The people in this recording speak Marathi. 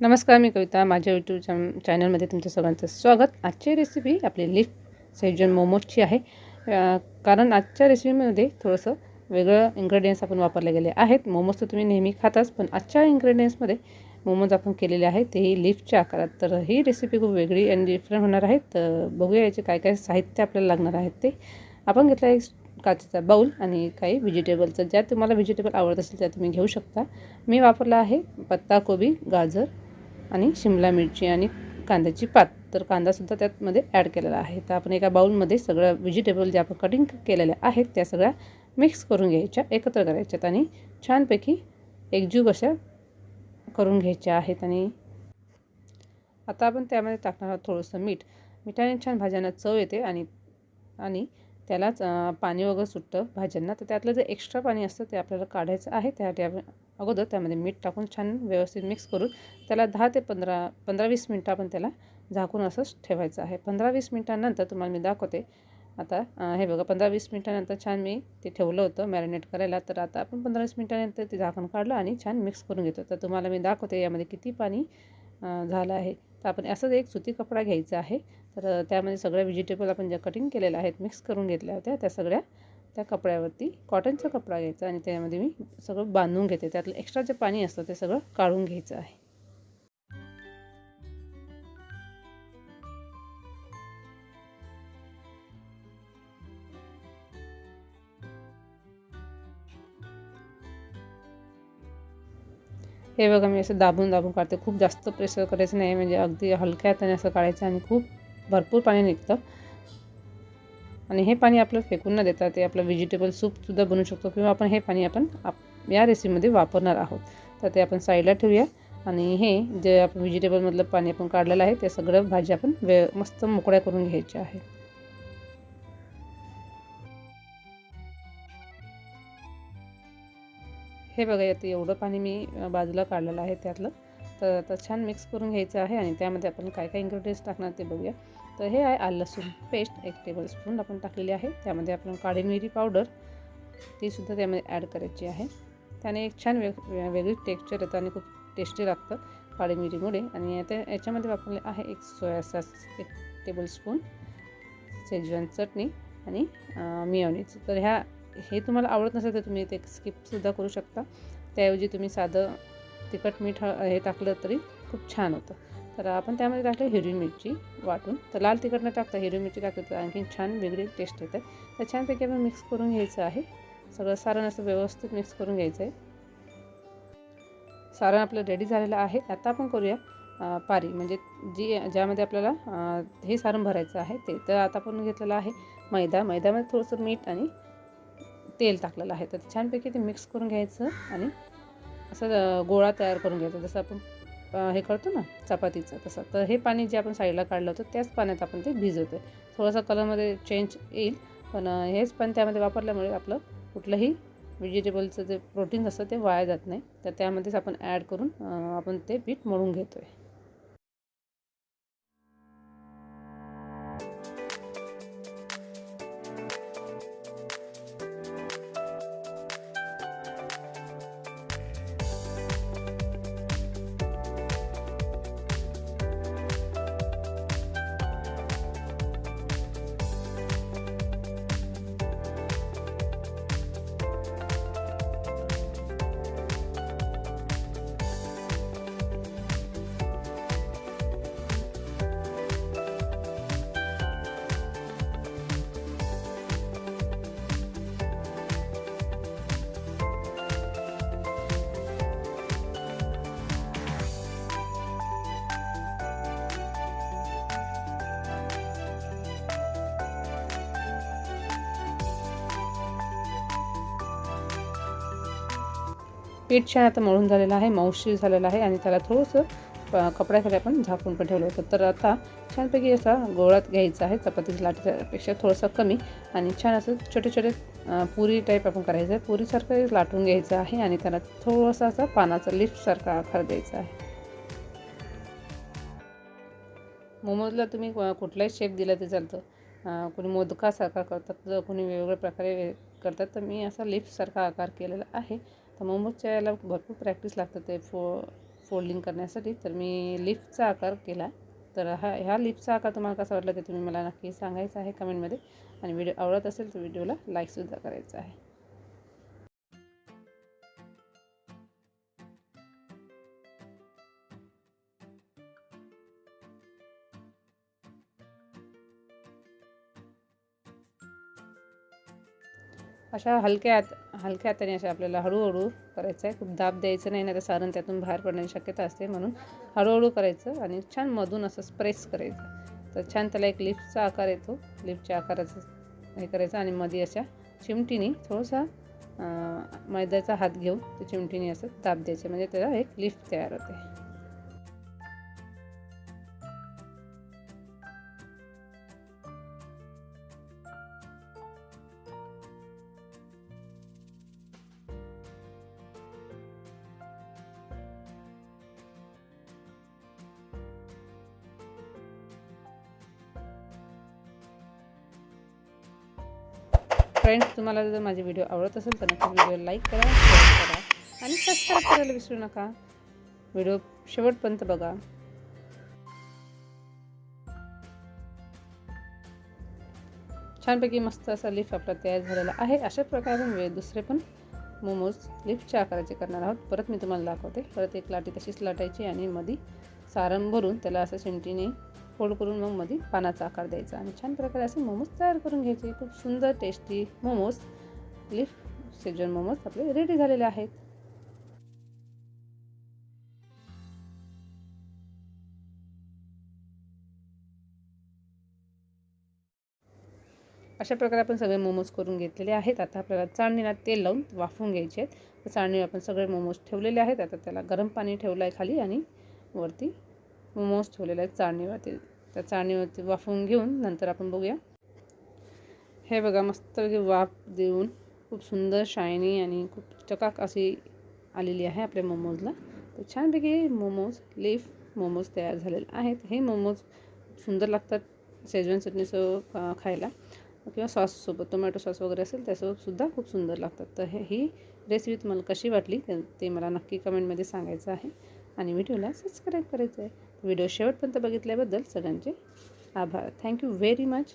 नमस्कार मी कविता. माझ्या यूट्यूब चॅन चॅनलमध्ये तुमचं सगळ्यांचं स्वागत. आजची रेसिपी आपली लिफ सेजन मोमोजची आहे. कारण आजच्या रेसिपीमध्ये थोडंसं वेगळं इन्ग्रेडियंट्स आपण वापरले गेले आहेत. मोमोज तर तुम्ही नेहमी खाताच पण आजच्या इन्ग्रेडियंट्समध्ये मोमोज आपण केलेले आहेत. तेही लिफच्या आकारात. तर ही रेसिपी खूप वेगळी आणि डिफरंट होणार आहे. तर बघूया याचे काय काय साहित्य आपल्याला लागणार आहेत ते. आपण घेतला एक काचेचा बाऊल आणि काही व्हेजिटेबलचं ज्या तुम्हाला व्हेजिटेबल आवडत असेल त्या तुम्ही घेऊ शकता. मी वापरला आहे पत्ताकोबी गाजर आणि शिमला मिरची आणि कांद्याची पात. तर कांदासुद्धा त्यातमध्ये ॲड केलेला आहे. तर आपण एका बाऊलमध्ये सगळं व्हेजिटेबल ज्या आपण कटिंग केलेल्या आहेत त्या सगळ्या मिक्स करून घ्यायच्या एकत्र करायच्यात. आणि छानपैकी एकजीव अशा करून घ्यायच्या आहेत. आणि आता आपण त्यामध्ये टाकणार आहोत थोडंसं मीठ. मिठाने छान भाज्यांना चव येते आणि आणि त्यालाच पाणी वगैरे सुटतं भाज्यांना. तर त्यातलं जे एक्स्ट्रा पाणी असतं ते आपल्याला काढायचं आहे. त्यासाठी आपण अगोदर त्यामध्ये मीठ टाकून छान व्यवस्थित मिक्स करून त्याला दहा ते पंधरा पंधरा वीस मिनटं आपण त्याला झाकून असंच ठेवायचं आहे. पंधरा वीस मिनटानंतर तुम्हाला मी दाखवते. आता हे बघा पंधरा वीस मिनटानंतर छान मी ते ठेवलं होतं मॅरिनेट करायला. तर आता आपण पंधरा वीस मिनटानंतर ते झाकण काढलं आणि छान मिक्स करून घेतो तर तुम्हाला मी दाखवते यामध्ये किती पाणी झालं आहे. तर आपण असंच एक सुती कपडा घ्यायचा आहे. तर त्यामध्ये सगळ्या व्हेजिटेबल आपण ज्या कटिंग केलेल्या आहेत मिक्स करून घेतल्या होत्या. त्या सगळ्या त्या कपड्यावरती कॉटनचा कपडा घ्यायचा आणि त्यामध्ये मी सगळं बांधून घेते. त्यातलं एक्स्ट्रा जे पाणी असतं ते सगळं काढून घ्यायचं आहे. हे बघा मी असं दाबून दाबून काढते. खूप जास्त प्रेशर करायचं नाही. म्हणजे अगदी हलक्या हाताने असं काढायचं आणि खूप भरपूर पाणी निघतं. आणि हे पाणी आपलं फेकून न देता ते आपलं व्हेजिटेबल सूपसुद्धा बनवू शकतो किंवा आपण हे पाणी आपण आप या रेसिपीमध्ये वापरणार आहोत. तर ते आपण साईडला ठेवूया. आणि हे जे आपण व्हेजिटेबलमधलं पाणी आपण काढलेलं आहे ते सगळं भाजी आपण वे मस्त मोकळ्या करून घ्यायच्या आहे. हे बघा आता एवढं पाणी मी बाजूला काढलेलं आहे त्यातलं. तर आता छान मिक्स करून घ्यायचं आहे आणि त्यामध्ये आपण काय काय इन्ग्रेडियंट्स टाकणार ते बघूया. तर हे आहे आलं लसूण पेस्ट एक टेबलस्पून आपण टाकलेली आहे. त्यामध्ये आपण काळी मिरी पावडर तीसुद्धा त्यामध्ये ॲड करायची आहे. त्याने एक छान वेग वेगळी टेक्स्चर येतं आणि खूप टेस्टी लागतं काळी मिरीमुळे. आणि आता याच्यामध्ये वापरले आहे एक सोया सॉस एक टेबलस्पून शेजवान चटणी आणि मियोनीज तर ह्या हे तुम्हाला आवडत नसेल तर तुम्ही ते स्किपसुद्धा करू शकता. त्याऐवजी तुम्ही साधं तिखट मीठ हे टाकलं तरी खूप छान होतं. तर आपण त्यामध्ये टाकलं हिरवी मिरची वाटून. तर लाल तिखट न टाकता हिरवी मिरची टाकली तर आणखी छान वेगळी टेस्ट येते. तर छानपैकी आपण मिक्स करून घ्यायचं आहे. सगळं सारण असं व्यवस्थित मिक्स करून घ्यायचं आहे. सारण आपलं रेडी झालेलं आहे. आता आपण करूया पारी. म्हणजे जी ज्यामध्ये आपल्याला हे सारण भरायचं आहे ते. तर आता आपण घेतलेलं आहे मैदा. मैद्यामध्ये थोडंसं मीठ आणि तेल टाकलेलं आहे. तर छानपैकी ते मिक्स करून घ्यायचं आणि असं गोळा तयार करून घ्यायचा जसं आपण हे करतो ना चपातीचं तसं. तर हे पाणी जे आपण साईडला काढलं होतं त्याच पाण्यात आपण ते भिजवतो आहे थोडंसं कलरमध्ये चेंज येईल पण हेच पण त्यामध्ये वापरल्यामुळे आपलं कुठलंही व्हेजिटेबलचं जे प्रोटीन असतं ते वाया जात नाही. तर त्यामध्येच आपण ॲड करून आपण ते पीठ मळून घेतो आहे पीठ छान आता मळून झालेलं आहे मौशीर झालेलं आहे आणि त्याला थोडंसं प- कपड्याखाली आपण झाकून पण ठेवलं होतं. तर आता छानपैकी असा गोळात घ्यायचा आहे चपातीच्या लाटीपेक्षा थोडंसं कमी आणि छान असं छोटे छोटे पुरी टाईप आपण करायचं आहे. पुरीसारखं लाटून घ्यायचं आहे आणि त्याला थोडंसं असा पानाचा लिफ्टसारखा आकार द्यायचा आहे. मोमोजला तुम्ही क- कुठलाही शेप दिला ते चालतं. कुणी कोणी मोदकासारखा करतात जर कोणी वेगवेगळ्या प्रकारे वे- करतात तर मी असा लिफ्टसारखा आकार केलेला आहे. तर मोमोजच्या याला भरपूर प्रॅक्टिस लागतं ते फो फोल्डिंग करण्यासाठी. तर मी लिफ्टचा आकार केला. तर हा ह्या लिफ्टचा आकार तुम्हाला कसा वाटला ते तुम्ही मला नक्की सांगायचं आहे कमेंटमध्ये आणि व्हिडिओ आवडत असेल तर व्हिडिओला लाईकसुद्धा करायचं आहे. अशा हलक्या हात हलक्या हाताने अशा आपल्याला हळूहळू करायचं आहे खूप दाब द्यायचं नाही नाही तर सारण त्यातून बाहेर पडण्याची शक्यता असते म्हणून हळूहळू करायचं आणि छान मधून असं स्प्रेस करायचं. तर छान त्याला एक लिफ्टचा आकार येतो. लिफ्टच्या आकाराचं हे करायचं आणि मध्ये अशा चिमटीने थोडासा मैद्याचा हात घेऊन ते चिमटीने असं दाब द्यायचं. म्हणजे त्याला एक लिफ्ट तयार होते. फ्रेंड्स तुम्हाला जर माझे व्हिडिओ आवडत असेल तर नक्की व्हिडिओ लाईक करा शेअर करा आणि सबस्क्राईब करायला विसरू नका. व्हिडिओ शेवटपर्यंत बघा. छानपैकी मस्त असा लिफ आपला तयार झालेला आहे. अशा प्रकारे वेळ दुसरे पण मोमोज लिफ्टच्या आकाराचे करणार आहोत. परत मी तुम्हाला दाखवते. परत एक लाटी तशीच लाटायची आणि मध्ये सारण भरून त्याला असं चिमटीने फोल्ड करून मग मध्ये पानाचा आकार द्यायचा. आणि छान प्रकारे असे मोमोज तयार करून घ्यायचे. खूप सुंदर टेस्टी मोमोज लिफ शेजवान मोमोज आपले रेडी झालेले आहेत. अशा प्रकारे आपण सगळे मोमोज करून घेतलेले आहेत. आता आपल्याला चाळणीला तेल लावून वाफवून घ्यायचे आहेत. तर चाळणीवर आपण सगळे मोमोज ठेवलेले आहेत. आता त्याला गरम पाणी ठेवलं आहे खाली आणि वरती मोमोज ठेवलेले आहेत चाळणीवरती. त्या चाळणीवरती वाफवून घेऊन नंतर आपण बघूया. हे बघा मस्तपैकी वाफ देऊन खूप सुंदर शायनी आणि खूप चकाक अशी आलेली आहे आपल्या मोमोजला. तर छानपैकी मोमोज लीफ मोमोज तयार झालेले आहेत. हे मोमोज सुंदर लागतात शेजवान चटणीसह खायला. किंवा सॉससोबत टोमॅटो सॉस वगैरे असेल त्यासोबत सुद्धा खूप सुंदर लागतात. तर हे ही रेसिपी तुम्हाला कशी वाटली ते मला नक्की कमेंटमध्ये सांगायचं आहे. आणि व्हिडिओला सबस्क्राईब करायचं आहे व्हिडिओ शेवटपर्यंत बघितल्याबद्दल सगळ्यांचे आभार. Thank you very much